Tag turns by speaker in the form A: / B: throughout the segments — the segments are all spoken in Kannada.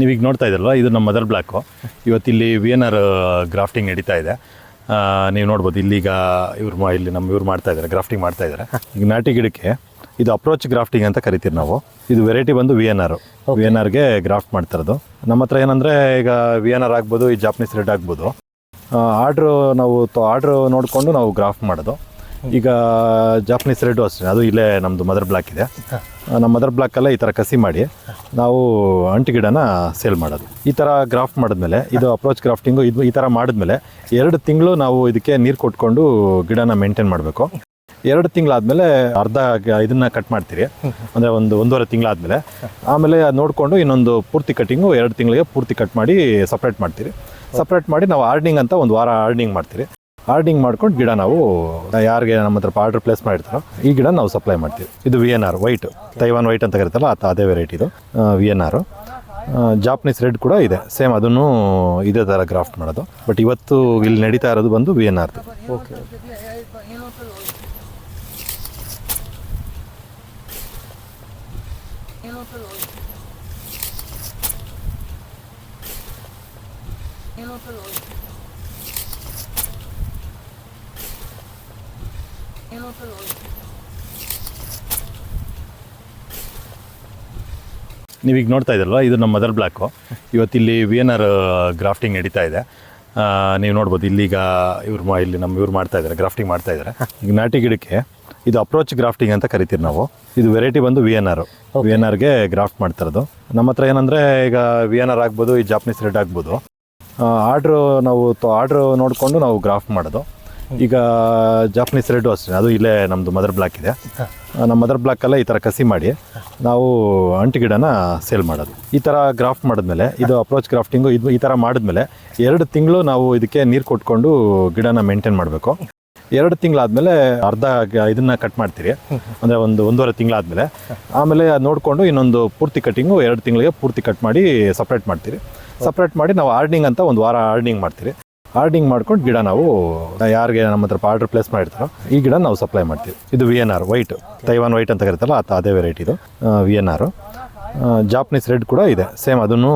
A: ನೀವೀಗ ನೋಡ್ತಾ ಇದ್ರಲ್ಲ ಇದು ನಮ್ಮ ಮದರ್ ಬ್ಲ್ಯಾಕು ಇವತ್ತಿಲ್ಲಿ ವಿ ಎನ್ ಆರ್ ಗ್ರಾಫ್ಟಿಂಗ್ ನಡೀತಾ ಇದೆ. ನೀವು ನೋಡ್ಬೋದು ಇಲ್ಲಿಗ ಇವ್ರು ಮಾ ಇಲ್ಲಿ ನಮ್ಮ ಇವ್ರು ಮಾಡ್ತಾ ಇದ್ದಾರೆ ಗ್ರಾಫ್ಟಿಂಗ್ ಮಾಡ್ತಾ ಇದ್ದಾರೆ ಈಗ ನಾಟಿ ಗಿಡಕ್ಕೆ ಇದು ಅಪ್ರೋಚ್ ಗ್ರಾಫ್ಟಿಂಗ್ ಅಂತ ಕರಿತೀವಿ ನಾವು. ಇದು ವೆರೈಟಿ ಬಂದು V N R V N ಆರ್ಗೆ graft ಮಾಡ್ತಾ ಇರೋದು. ನಮ್ಮ ಹತ್ರ ಏನಂದರೆ ಈಗ ವಿ ಎನ್ ಆರ್ ಆಗ್ಬೋದು ಈ ಜಾಪನೀಸ್ ರೆಡ್ ಆಗ್ಬೋದು. ಆರ್ಡ್ರು ನಾವು ಆರ್ಡ್ರು ನೋಡಿಕೊಂಡು ನಾವು ಗ್ರಾಫ್ಟ್ ಮಾಡೋದು. ಈಗ ಜಾಪನೀಸ್ ರೆಡ್ಡು ಅಷ್ಟೇ ಅದು ಇಲ್ಲೇ ನಮ್ಮದು ಮದರ್ ಬ್ಲಾಕ್ ಇದೆ. ನಮ್ಮ ಮದರ್ ಬ್ಲಾಕಲ್ಲೇ ಈ ಥರ ಕಸಿ ಮಾಡಿ ನಾವು ಅಂಟು ಗಿಡನ ಸೇಲ್ ಮಾಡೋದು. ಈ ಥರ ಗ್ರಾಫ್ಟ್ ಮಾಡಿದ್ಮೇಲೆ ಇದು ಅಪ್ರೋಚ್ ಗ್ರಾಫ್ಟಿಂಗು ಇದು ಈ ಥರ ಮಾಡಿದ್ಮೇಲೆ ಎರಡು ತಿಂಗಳು ನಾವು ಇದಕ್ಕೆ ನೀರು ಕೊಟ್ಕೊಂಡು ಗಿಡನ ಮೇಂಟೈನ್ ಮಾಡಬೇಕು. ಎರಡು ತಿಂಗಳಾದಮೇಲೆ ಅರ್ಧ ಗ- ಇದನ್ನ ಕಟ್ ಮಾಡ್ತೀರಿ. ಅಂದರೆ ಒಂದು ಒಂದೂವರೆ ತಿಂಗಳಾದಮೇಲೆ. ಆಮೇಲೆ ಅದ್ ನೋಡಿಕೊಂಡು ಇನ್ನೊಂದು ಪೂರ್ತಿ ಕಟ್ಟಿಂಗು ಎರಡು ತಿಂಗಳಿಗೆ ಪೂರ್ತಿ ಕಟ್ ಮಾಡಿ ಸಪ್ರೇಟ್ ಮಾಡ್ತೀರಿ. ಸಪ್ರೇಟ್ ಮಾಡಿ ನಾವು ಆರ್ಡಿಂಗ್ ಅಂತ ಒಂದು ವಾರ ಆರ್ಡಿಂಗ್ ಮಾಡ್ತೀರಿ. ಆರ್ಡಿಂಗ್ ಮಾಡ್ಕೊಂಡು ಗಿಡ ನಾವು ಯಾರಿಗೆ ನಮ್ಮ ಹತ್ರ ಆರ್ಡರ್ ಪ್ಲೇಸ್ ಮಾಡಿರ್ತಾರೋ ಈ ಗಿಡ ನಾವು ಸಪ್ಲೈ ಮಾಡ್ತೀವಿ. ಇದು V N R white Taiwan white ಅಂತ ಕರಿತಾರಲ್ಲ ಆತ ಅದೇ ವೆರೈಟಿ ಇದು. V N R Japanese red ಕೂಡ ಇದೆ. ಸೇಮ್ ಅದನ್ನು ಇದೇ ಥರ ಗ್ರಾಫ್ಟ್ ಮಾಡೋದು. ಬಟ್ ಇವತ್ತು ಇಲ್ಲಿ ನಡೀತಾ ಇರೋದು ಬಂದು ವಿ ಎನ್ ಆರ್ದು
B: ಓಕೆ
A: ನೀವೀಗ ನೋಡ್ತಾ ಇದ್ರಲ್ವ? ಇದು ನಮ್ಮ ಮದರ್ ಬ್ಲ್ಯಾಕು ಇವತ್ತಿಲ್ಲಿ ವಿ ಎನ್ ಆರ್ ಗ್ರಾಫ್ಟಿಂಗ್ ನಡೀತಾ ಇದೆ. ನೀವು ನೋಡ್ಬೋದು ಇಲ್ಲಿಗ ಇವ್ರು ಮಾ ಇಲ್ಲಿ ನಮ್ಮ ಇವ್ರು ಮಾಡ್ತಾ ಇದ್ದಾರೆ ಗ್ರಾಫ್ಟಿಂಗ್ ಮಾಡ್ತಾ ಇದ್ದಾರೆ. ಈಗ ನಾಟಿ ಗಿಡಕ್ಕೆ ಇದು ಅಪ್ರೋಚ್ ಗ್ರಾಫ್ಟಿಂಗ್ ಅಂತ ಕರಿತೀವಿ ನಾವು. ಇದು ವೆರೈಟಿ ಬಂದು V N R V N ಆರ್ಗೆ graft ಮಾಡ್ತಾ ಇರೋದು. ನಮ್ಮ ಹತ್ರ ಏನಂದರೆ ಈಗ ವಿ ಎನ್ ಆರ್ ಆಗ್ಬೋದು ಈ ಜಾಪನೀಸ್ ರೆಡ್ ಆಗ್ಬೋದು. ಆರ್ಡ್ರು ನಾವು ಆರ್ಡ್ರು ನೋಡಿಕೊಂಡು ನಾವು ಗ್ರಾಫ್ಟ್ ಮಾಡೋದು. ಈಗ ಜಾಪನೀಸ್ ರೆಡ್ಡು ಅಷ್ಟೇ ಅದು ಇಲ್ಲೇ ನಮ್ಮದು ಮದರ್ ಬ್ಲಾಕ್ ಇದೆ. ನಮ್ಮ ಮದರ್ ಬ್ಲಾಕಲ್ಲೇ ಈ ಥರ ಕಸಿ ಮಾಡಿ ನಾವು ಅಂಟು ಗಿಡನ ಸೇಲ್ ಮಾಡೋದು. ಈ ಥರ ಗ್ರಾಫ್ಟ್ ಮಾಡಿದ್ಮೇಲೆ ಇದು ಅಪ್ರೋಚ್ ಗ್ರಾಫ್ಟಿಂಗು ಇದು ಈ ಥರ ಮಾಡಿದ್ಮೇಲೆ ಎರಡು ತಿಂಗಳು ನಾವು ಇದಕ್ಕೆ ನೀರು ಕೊಟ್ಕೊಂಡು ಗಿಡನ ಮೇಂಟೈನ್ ಮಾಡಬೇಕು. ಎರಡು ತಿಂಗಳಾದಮೇಲೆ ಅರ್ಧ ಗ- ಇದನ್ನ ಕಟ್ ಮಾಡ್ತೀರಿ. ಅಂದರೆ ಒಂದು ಒಂದೂವರೆ ತಿಂಗಳಾದಮೇಲೆ ಆಮೇಲೆ ನೋಡ್ಕೊಂಡು ನೋಡಿಕೊಂಡು ಇನ್ನೊಂದು ಪೂರ್ತಿ ಕಟ್ಟಿಂಗು ಎರಡು ತಿಂಗಳಿಗೆ ಪೂರ್ತಿ ಕಟ್ ಮಾಡಿ ಸಪ್ರೇಟ್ ಮಾಡ್ತೀರಿ. ಸಪ್ರೇಟ್ ಮಾಡಿ ನಾವು ಆರ್ಡಿಂಗ್ ಅಂತ ಒಂದು ವಾರ ಆರ್ಡಿಂಗ್ ಮಾಡ್ತೀರಿ. ಆರ್ಡಿಂಗ್ ಮಾಡ್ಕೊಂಡು ಗಿಡ ನಾವು ಯಾರಿಗೆ ನಮ್ಮ ಹತ್ರ ಆರ್ಡರ್ ಪ್ಲೇಸ್ ಮಾಡಿರ್ತಾರೋ, ಈ ಗಿಡ ನಾವು ಸಪ್ಲೈ ಮಾಡ್ತೀವಿ. ಇದು V N R white Taiwan white ಅಂತ ಕರಿತಲ್ಲ ಆತ ಅದೇ ವೆರೈಟಿ ಇದು. V N R Japanese red ಕೂಡ ಇದೆ. ಸೇಮ್ ಅದನ್ನು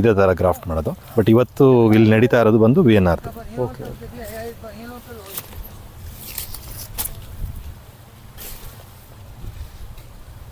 A: ಇದೇ ಥರ ಗ್ರಾಫ್ಟ್ ಮಾಡೋದು. ಬಟ್ ಇವತ್ತು ಇಲ್ಲಿ ನಡೀತಾ ಇರೋದು ಬಂದು ವಿ ಎನ್ ಆರ್ದು
B: ಓಕೆ